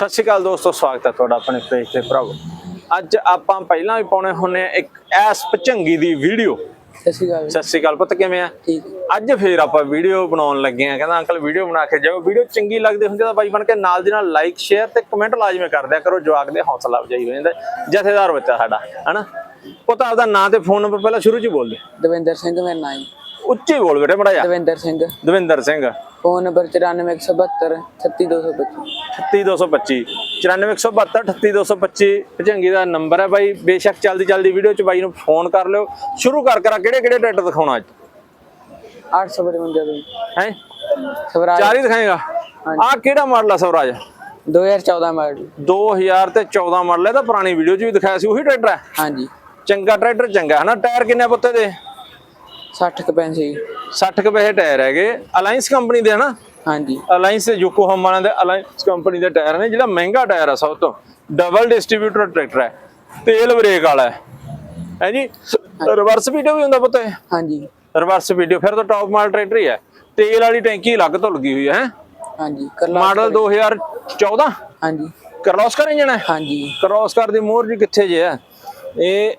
ਸਤਿ ਸ਼੍ਰੀ ਅਕਾਲ ਦੋਸਤੋ ਸਵਾਗਤ ਹੈ ਤੁਹਾਡਾ ਆਪਣੇ ਪੇਜ ਤੇ ਭਰਾਵੋ। ਅੱਜ ਆਪਾਂ ਪਹਿਲਾਂ ਵੀ ਪਾਉਣੇ ਹੁੰਨੇ ਆ ਇੱਕ ਐਸ ਪਚੰਗੀ ਦੀ ਵੀਡੀਓ। ਸਤਿ ਸ਼੍ਰੀ ਅਕਾਲ। ਸਤਿ ਸ਼੍ਰੀ ਅਕਾਲ ਪੁੱਤ ਕਿਵੇਂ ਆ? ਠੀਕ ਅੱਜ ਫੇਰ ਆਪਾਂ ਵੀਡੀਓ ਬਣਾਉਣ ਲੱਗੇ ਆ ਕਹਿੰਦਾ ਅੰਕਲ ਵੀਡੀਓ ਬਣਾ ਕੇ ਜਾਓ ਵੀਡੀਓ ਚੰਗੀ ਲੱਗਦੀ ਹੁੰਦੀ ਤਾਂ ਬਾਈ ਬਣ ਕੇ ਨਾਲ ਦੀ ਨਾਲ ਲਾਈਕ ਸ਼ੇਅਰ ਤੇ ਕਮੈਂਟ ਲਾਜ਼ਮੀ ਕਰ ਦਿਆ ਕਰੋ। ਜਵਾਕ ਦੇ ਹੌਸਲਾ ਅਫਜਾਈ ਹੋ ਜਾਂਦਾ। ਜਥੇਦਾਰ ਬੱਚਾ ਸਾਡਾ ਹਨਾ? ਪੁੱਤ ਆਪਦਾ ਨਾਂ ਤੇ ਫੋਨ ਨੰਬਰ ਪਹਿਲਾਂ ਸ਼ੁਰੂ ਚ ਬੋਲ ਦੇ। ਦਵਿੰਦਰ ਸਿੰਘ ਮੇਰਾ ਨਾਮ ਹੈ। ਉੱਚੀ ਬੋਲ ਬੇਟੇ ਮੜਾ ਜਾ ਦਵਿੰਦਰ ਸਿੰਘ। ਦਵਿੰਦਰ ਸਿੰਘ। ਫੋਨ ਨੰਬਰ 94172 36225 38225 94172 38225 ਭਜੰਗੀ ਦਾ ਨੰਬਰ ਹੈ ਬਾਈ। ਬੇਸ਼ੱਕ ਜਲਦੀ ਜਲਦੀ ਵੀਡੀਓ ਚ ਬਾਈ ਨੂੰ ਫੋਨ ਕਰ ਲਿਓ। ਸ਼ੁਰੂ ਕਰ ਕਰਾ। ਕਿਹੜੇ ਕਿਹੜੇ ਟਰੈਕਟਰ ਦਿਖਾਉਣਾ ਅੱਜ? 852 ਦੇ ਹੈ? ਸਵਰਾਜ। ਚਾਰ ਹੀ ਦਿਖਾਏਗਾ ਆ ਕਿਹੜਾ ਮਾਡਲ ਆ ਸਵਰਾਜ? 2014 ਮਾਡਲ। 2000 ਤੇ 14 ਮਾਡਲ ਹੈ। ਤਾਂ ਪੁਰਾਣੀ ਵੀਡੀਓ ਚ ਵੀ ਦਿਖਾਇਆ ਸੀ। ਉਹੀ ਟਰੈਕਟਰ ਹੈ? ਹਾਂਜੀ। ਚੰਗਾ ਟਰੈਕਟਰ ਚੰਗਾ ਹੈ। ਨਾ ਟਾਇਰ ਕਿੰਨੇ ਪੁੱਤੇ ਦੇ? 60 ਕੁ ਪੈਸੇ 60 ਕੁ ਪੈਸੇ ਟਾਇਰ ਹੈਗੇ। ਅਲਾਈਅੰਸ ਕੰਪਨੀ ਦੇ ਹੈ ਨਾ ਹਾਂਜੀ ਅਲਾਈਅੰਸ ਯੋਕੋਹਾਮਾ ਵਾਲਿਆਂ ਦੇ ਅਲਾਈਅੰਸ ਕੰਪਨੀ ਦੇ ਟਾਇਰ ਨੇ ਜਿਹੜਾ ਮਹਿੰਗਾ ਟਾਇਰ ਆ ਸਭ ਤੋਂ। ਡਬਲ ਡਿਸਟ੍ਰੀਬਿਊਟਰ ਟਰੈਕਟਰ ਹੈ ਤੇਲ ਬ੍ਰੇਕ ਵਾਲਾ ਹੈ। ਹੈ ਜੀ? ਰਿਵਰਸ ਵੀਡੀਓ ਵੀ ਹੁੰਦਾ ਪੁੱਤ ਇਹ। ਹਾਂਜੀ। ਰਿਵਰਸ ਵੀਡੀਓ ਫਿਰ ਤਾਂ ਟੌਪ ਮਾਡਲ ਟਰੈਕਟਰ ਹੀ ਹੈ। ਤੇਲ ਵਾਲੀ ਟੈਂਕੀ ਅਲੱਗ ਤੋਂ ਲੱਗੀ ਹੋਈ ਹੈ ਹਾਂਜੀ ਮਾਡਲ 2014 ਹਾਂਜੀ। ਕਰਲੋਸਕਰ ਇੰਜਨ ਹੈ? ਹਾਂਜੀ। ਕਰਲੋਸਕਰ ਦੀ ਮੋਹਰ ਜੀ ਕਿੱਥੇ ਜੇ ਹੈ? ਇਹ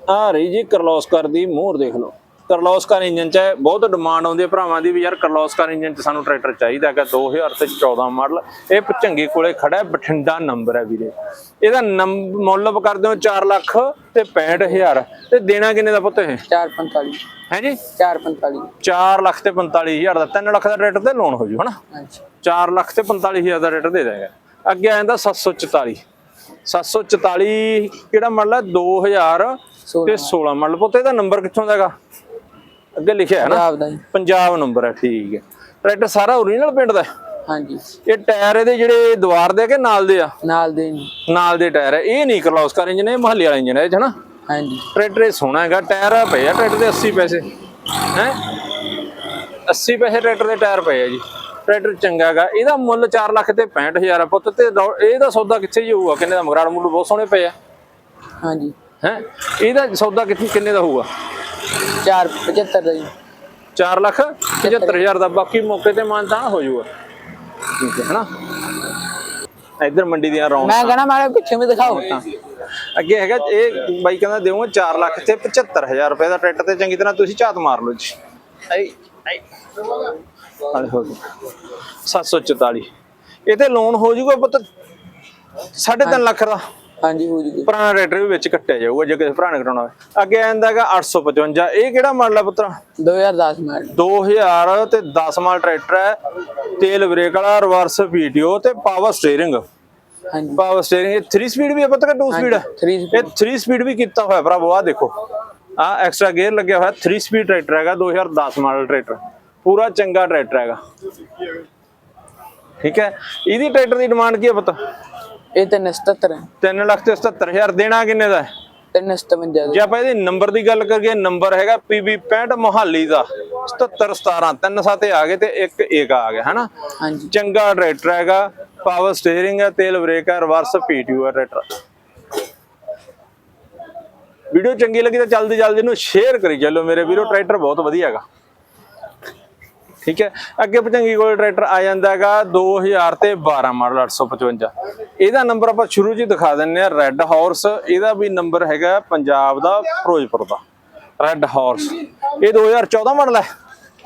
ਆ ਰਹੀ ਜੀ ਕਰਲੋਸਕਰ ਦੀ ਮੋਹਰ ਦੇਖ ਲਓ। ਕਰਲੋਸਕਰ ਇੰਜਨ ਚ ਬਹੁਤ ਡਿਮਾਂਡ ਆਉਂਦੀ ਹੈ ਭਰਾਵਾਂ ਦੀ ਵੀ ਯਾਰ ਕਰਲੋਸਕਰ ਇੰਜਨ ਚ ਸਾਨੂੰ ਟਰੈਕਟਰ ਚਾਹੀਦਾ ਹੈਗਾ 2014 ਮਾਡਲ ਇਹ ਪਚੰਗੀ ਕੋਲੇ ਖੜਾ ਹੈ ਬਠਿੰਡਾ ਨੰਬਰ ਹੈ ਵੀਰੇ। ਇਹਦਾ ਮੁੱਲ ਕਰਦੇ ਹੋ 4 ਲੱਖ ਤੇ 65000 ਤੇ ਦੇਣਾ ਕਿੰਨੇ ਦਾ ਪੁੱਤ ਇਹ? 445 ਹੈ ਜੀ? 445 4 ਲੱਖ ਤੇ 45000 ਦਾ 3 ਲੱਖ ਦਾ ਟਰੈਕਟਰ ਤੇ ਲੋਨ ਹੋ ਜੂ ਹਨਾ? ਹਾਂਜੀ। 4 ਲੱਖ ਤੇ 45000 ਦਾ ਰੇਟ ਦੇ ਦੇਗਾ ਅੱਗੇ ਆ ਜਾਂਦਾ 744 744 ਕਿਹੜਾ ਮਾਡਲ ਹੈ? 2000 ਤੇ 16 ਮਾਡਲ ਪੁੱਤ ਇਹਦਾ ਨੰਬਰ ਕਿੱਥੋਂ ਦਾ ਹੈਗਾ? ਅੱਗੇ ਲਿਖਿਆ ਹੈ ਨਾ? ਪੰਜਾਬ ਦਾ ਜੀ। ਪੰਜਾਬ ਨੰਬਰ ਹੈ ਠੀਕ ਹੈ। ਟਰੈਕਟਰ ਸਾਰਾ ਓਰੀਜਨਲ ਪਿੰਡ ਦਾ ਹੈ? ਹਾਂਜੀ। ਇਹ ਟਾਇਰ ਇਹਦੇ ਜਿਹੜੇ ਦੀਵਾਰ ਦੇ ਕਿ ਨਾਲ ਦੇ ਆ? ਨਾਲ ਦੇ ਜੀ। ਨਾਲ ਦੇ ਟਾਇਰ ਹੈ। ਇਹ ਨਹੀਂ ਕਰਲੌਸਕਰ ਇੰਜਨ ਇਹ ਮਹੱਲੇ ਵਾਲਾ ਇੰਜਨ ਹੈ ਇਹ 'ਚ ਹਾਂਜੀ। ਟਰੈਕਟਰ ਇਹ ਸੋਹਣਾ ਹੈਗਾ ਟਾਇਰ ਪਏ ਆ ਟਰੈਕਟਰ ਦੇ 80 ਪੈਸੇ। ਹੈ? 80 ਪੈਸੇ ਟਰੈਕਟਰ ਦੇ ਟਾਇਰ ਪਏ ਆ ਜੀ। ਟਰੈਕਟਰ ਚੰਗਾ ਹੈਗਾ। ਇਹਦਾ ਮੁੱਲ 4 ਲੱਖ ਤੇ 65000 ਆ ਪੁੱਤ ਤੇ ਇਹਦਾ ਸੌਦਾ ਕਿੱਥੇ ਜੀ ਹੋਊਗਾ ਕਿੰਨੇ ਦਾ? ਮਗਰਾੜ ਮੁੱਲ ਬਹੁਤ ਸੋਹਣੇ ਪਏ ਆ। ਹਾਂਜੀ। ਹੈ? ਇਹਦਾ ਸੌਦਾ ਕਿੱਥੇ ਕਿੰਨੇ ਦਾ ਹੋਊਗਾ? 475 ਦਾ ਜੀ। 4 ਲੱਖ 75000 ਦਾ ਬਾਕੀ ਮੌਕੇ ਤੇ ਮਾਨਤਾਨ ਹੋ ਜਾਊਗਾ ਠੀਕ ਹੈ ਹਨਾ? ਇੱਧਰ ਮੰਡੀ ਦੀਆਂ ਰੌਣਕਾਂ। ਮੈਂ ਕਹਣਾ ਮਾਰੇ ਪਿੱਛੇ ਵੀ ਦਿਖਾਓ ਅੱਗੇ ਹੈਗਾ ਇਹ ਬਾਈ ਕਹਿੰਦਾ ਦੇਵਾਂਗਾ 4 ਲੱਖ ਤੇ 75000 ਰੁਪਏ ਦਾ ਟਰੈਕਟਰ ਤੇ ਚੰਗੀ ਤਰ੍ਹਾਂ ਤੁਸੀਂ ਝਾਤ ਮਾਰ ਲਓ ਜੀ। ਆਈ ਆਈ। ਹਾਲੇ ਹੋ ਗਿਆ 744 ਇਹ ਤੇ ਲੋਨ ਹੋ ਜਾਊਗਾ ਪੁੱਤ 3.5 ਲੱਖ ਦਾ। ਹਾਂਜੀ ਹੋ ਜੂਗੀ। ਪੁਰਾਣਾ ਟਰੈਕਟਰ ਵੀ ਵਿੱਚ ਕੱਟਿਆ ਜਾਊਗਾ ਜੇ ਕਿਸੇ ਭਰਾ ਨੇ ਕਰਾਉਣਾ ਹੋਵੇ। ਅੱਗੇ ਆਂਦਾ ਹੈਗਾ 855 ਇਹ ਕਿਹੜਾ ਮਾਡਲ ਆ ਪੁੱਤਰਾ? 2010 ਮਾਡਲ। 2000 ਤੇ 10 ਮਾਡਲ ਟਰੈਕਟਰ ਹੈ ਤੇਲ ਬ੍ਰੇਕ ਵਾਲਾ ਰਿਵਰਸ ਪੀਟੀਓ ਤੇ ਪਾਵਰ ਸਟੀਅਰਿੰਗ ਹਾਂਜੀ। ਪਾਵਰ ਸਟੀਅਰਿੰਗ ਇਹ 3 ਸਪੀਡ ਵੀ ਹੈ ਪਤਾ ਕਿ 2 ਸਪੀਡ ਹੈ 3 ਇਹ 3 ਸਪੀਡ ਵੀ ਕੀਤਾ ਹੋਇਆ ਭਰਾਵੋ ਆ ਦੇਖੋ। ਆ ਐਕਸਟਰਾ ਗੇਅਰ ਲੱਗਿਆ ਹੋਇਆ 3 ਸਪੀਡ ਟਰੈਕਟਰ ਹੈਗਾ 2010 ਮਾਡਲ ਟਰੈਕਟਰ। ਪੂਰਾ ਚੰਗਾ ਟਰੈਕਟਰ ਹੈਗਾ। ਠੀਕ ਹੈ? ਇਹਦੀ ਟਰੈਕਟਰ ਦੀ ਡਿਮਾਂਡ ਕੀ ਹੈ ਪਤਾ? ਇਹ 377 ਹੈ। 3 ਲੱਖ ਤੇ 77000 ਦੇਣਾ ਕਿੰਨੇ ਦਾ ਹੈ? 357 ਦਾ। ਜੇ ਆਪਾਂ ਇਹਦੇ ਨੰਬਰ ਦੀ ਗੱਲ ਕਰੀਏ ਨੰਬਰ ਹੈਗਾ PB 65 ਮੋਹਾਲੀ ਦਾ। 77 17 ਤਿੰਨ ਸਾਤੇ ਆ ਗਏ ਤੇ ਇੱਕ ਏਕ ਆ ਗਿਆ ਹਨਾ? ਹਾਂਜੀ। ਚੰਗਾ ਟਰੈਕਟਰ ਹੈਗਾ ਪਾਵਰ ਸਟੀਅਰਿੰਗ ਹੈ ਤੇਲ ਬ੍ਰੇਕ ਹੈ ਰਿਵਰਸ ਪੀਟੀਓ ਹੈ ਟਰੈਕਟਰ ਵੀਡੀਓ ਚੰਗੀ ਲੱਗੀ ਤਾਂ ਜਲਦੀ ਜਲਦੀ ਨੂੰ ਸ਼ੇਅਰ ਕਰੀ ਚੱਲੋ ਮੇਰੇ ਵੀਰੋ ਟਰੈਕਟਰ ਬਹੁਤ ਵਧੀਆ ਹੈਗਾ। ਠੀਕ ਹੈ? ਅੱਗੇ ਪਚੰਗੀ ਕੋਲ ਟਰੈਕਟਰ ਆ ਜਾਂਦਾ ਹੈਗਾ 2000 ਤੇ 12 ਮਾਡਲ 855 ਇਹਦਾ ਨੰਬਰ ਆਪਾਂ ਸ਼ੁਰੂ ਹੀ ਦਿਖਾ ਦਿੰਨੇ ਆ ਰੈੱਡ ਹਾਰਸ ਇਹਦਾ ਵੀ ਨੰਬਰ ਹੈਗਾ ਪੰਜਾਬ ਦਾ ਫਿਰੋਜ਼ਪੁਰ ਦਾ। ਰੈੱਡ ਹਾਰਸ ਇਹ 2014 ਮਾਡਲ ਹੈ?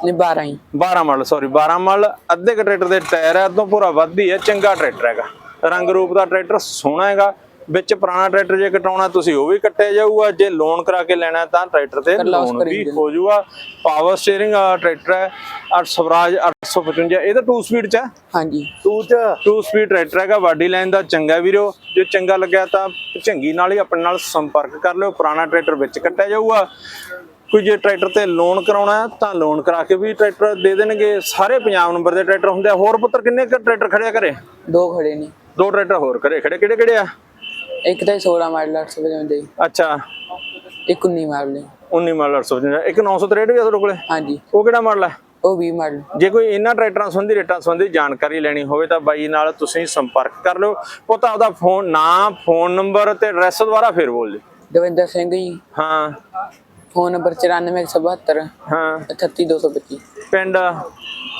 ਨਹੀਂ 12 ਹੀ। 12 ਮਾਡਲ ਸੌਰੀ 12 ਮਾਡਲ। ਅੱਧੇ ਕੁ ਟਰੈਕਟਰ ਦੇ ਟਾਇਰ ਹੈ ਅੱਧੋਂ ਪੂਰਾ ਵੱਧਦੀ ਹੈ ਚੰਗਾ ਟਰੈਕਟਰ ਹੈਗਾ। ਰੰਗ ਰੂਪ ਦਾ ਟਰੈਕਰ ਸੋਹਣਾ ਹੈਗਾ। ਵਿੱਚ ਪੁਰਾਣਾ ਟਰੈਕਟਰ ਜੇ ਕਟਾਉਣਾ ਤੁਸੀਂ ਉਹ ਵੀ ਕੱਟਿਆ ਜਾਊਗਾ। ਜੇ ਲੋਨ ਕਰਾ ਕੇ ਲੈਣਾ ਤਾਂ ਟਰੈਕਟਰ ਤੇ ਲੋਨ ਵੀ ਹੋ ਜਾਊਗਾ ਪਾਵਰ ਸਟੀਅਰਿੰਗ ਵਾਲਾ ਟਰੈਕਟਰ ਹੈ 8 ਸਵਰਾਜ 855 ਇਹ ਤਾਂ 2 ਸਪੀਡ ਚ ਹੈ। ਹਾਂਜੀ। 2 ਚ? 2 ਸਪੀਡ ਟਰੈਕਟਰ ਹੈਗਾ ਬਾਡੀ ਲਾਈਨ ਦਾ ਚੰਗਾ ਵੀਰੋ। ਜੇ ਚੰਗਾ ਲੱਗਿਆ ਤਾਂ ਝੰਗੀ ਨਾਲ ਹੀ ਆਪਣੇ ਨਾਲ ਸੰਪਰਕ ਕਰ ਲਿਓ। ਪੁਰਾਣਾ ਟਰੈਕਟਰ ਵਿੱਚ ਕੱਟਿਆ ਜਾਊਗਾ। ਕੋਈ ਜੇ ਟਰੈਕਟਰ ਤੇ ਲੋਨ ਕਰਾਉਣਾ ਹੈ ਤਾਂ ਲੋਨ ਕਰਾ ਕੇ ਵੀ ਟਰੈਕਟਰ ਦੇ ਦੇਣਗੇ। ਸਾਰੇ ਪੰਜਾਬ ਨੰਬਰ ਦੇ ਟਰੈਕਟਰ ਹੁੰਦੇ ਆ। ਹੋਰ ਪੁੱਤਰ ਕਿੰਨੇ ਕੁ ਟਰੈਕਟਰ ਖੜਿਆ ਕਰੇ ਦੋ ਖੜੇ ਨੇ। ਦੋ ਟਰੈਕਟਰ ਹੋਰ ਕਰੇ ਖੜੇ। ਕਿਹੜੇ ਕਿਹੜੇ ਆ? ਇੱਕ ਤਾਂ 16 ਮਾਡਲ 855 ਦੇ ਅੱਛਾ। ਇੱਕ 19 ਮਾਡਲ ਹੈ 19 ਮਾਡਲ 855 ਇੱਕ 963 ਵੀ ਆ ਤੁਹਾਡੇ ਕੋਲੇ? ਹਾਂਜੀ। ਉਹ ਕਿਹੜਾ ਮਾਡਲ ਹੈ ਉਹ 20 ਮਾਡਲ। ਜੇ ਕੋਈ ਇਹਨਾਂ ਟਰੈਕਟਰਾਂ ਸੰਬੰਧੀ ਰੇਟਾਂ ਸੰਬੰਧੀ ਜਾਣਕਾਰੀ ਲੈਣੀ ਹੋਵੇ ਤਾਂ ਬਾਈ ਨਾਲ ਤੁਸੀਂ ਸੰਪਰਕ ਕਰ ਲਿਓ। ਪੁੱਤ ਆਪਦਾ ਫੋਨ ਨਾਂ ਫੋਨ ਨੰਬਰ ਤੇ ਐਡਰੈਸ ਦੁਬਾਰਾ ਫੇਰ ਬੋਲ ਜੀ ਦਵਿੰਦਰ ਸਿੰਘ ਜੀ। ਹਾਂ। ਫੋਨ ਨੰਬਰ 94172 ਹਾਂ। 38225 ਪਿੰਡ?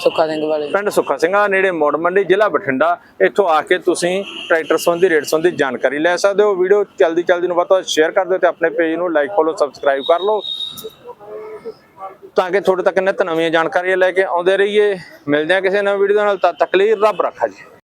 ਸੁੱਖਾ ਸਿੰਘ ਵਾਲੇ। ਪਿੰਡ ਸੁੱਖਾ ਸਿੰਘਾ ਨੇੜੇ ਮੋੜ ਮੰਡੀ ਜ਼ਿਲ੍ਹਾ ਬਠਿੰਡਾ। ਇੱਥੋਂ ਆ ਕੇ ਤੁਸੀਂ ਟਰੈਕਟਰ ਸੰਬੰਧੀ ਰੇਟ ਸੰਬੰਧੀ ਜਾਣਕਾਰੀ ਲੈ ਸਕਦੇ ਹੋ। ਵੀਡੀਓ ਜਲਦੀ ਜਲਦੀ ਨੂੰ ਵੱਧ ਤੋਂ ਵੱਧ ਸ਼ੇਅਰ ਕਰ ਦਿਓ ਤੇ ਆਪਣੇ ਪੇਜ ਨੂੰ ਲਾਈਕ ਫੋਲੋ ਸਬਸਕ੍ਰਾਈਬ ਕਰ ਲਓ। ਤਾਂ ਕਿ ਤੁਹਾਡੇ ਤੱਕ ਨਿਤ ਨਵੀਆਂ ਜਾਣਕਾਰੀਆਂ ਲੈ ਕੇ ਆਉਂਦੇ ਰਹੀਏ। ਮਿਲਦੇ ਹਾਂ ਕਿਸੇ ਨਵੀਂ ਵੀਡੀਓ ਨਾਲ। ਤਦ ਤੱਕ ਲਈ ਰੱਬ ਰੱਖਾ ਜੀ।